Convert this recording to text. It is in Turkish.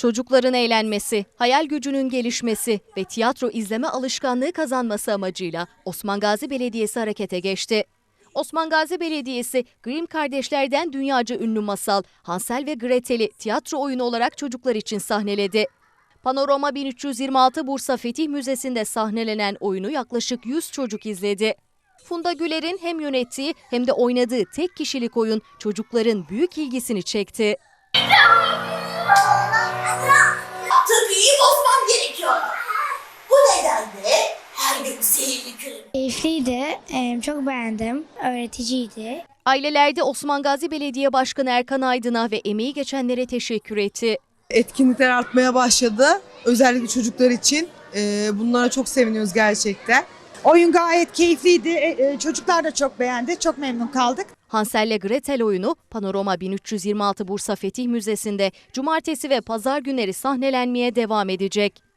Çocukların eğlenmesi, hayal gücünün gelişmesi ve tiyatro izleme alışkanlığı kazanması amacıyla Osman Gazi Belediyesi harekete geçti. Osman Gazi Belediyesi, Grimm kardeşlerden dünyaca ünlü masal Hansel ve Gretel'i tiyatro oyunu olarak çocuklar için sahneledi. Panorama 1326 Bursa Fetih Müzesi'nde sahnelenen oyunu yaklaşık 100 çocuk izledi. Funda Güler'in hem yönettiği hem de oynadığı tek kişilik oyun çocukların büyük ilgisini çekti. Nedenle her gün sihirli kürümü Keyifliydi, em, çok beğendim, öğreticiydi. Ailelerde Osman Gazi Belediye Başkanı Erkan Aydın'a ve emeği geçenlere teşekkür etti. etkinlikler artmaya başladı. Özellikle çocuklar için. Ee, bunlara çok seviniyoruz gerçekten. Oyun gayet keyifliydi. E, e, Çocuklar da çok beğendi. Çok memnun kaldık. Hansel Gretel oyunu Panorama 1326 Bursa Fetih Müzesi'nde cumartesi ve pazar günleri sahnelenmeye devam edecek.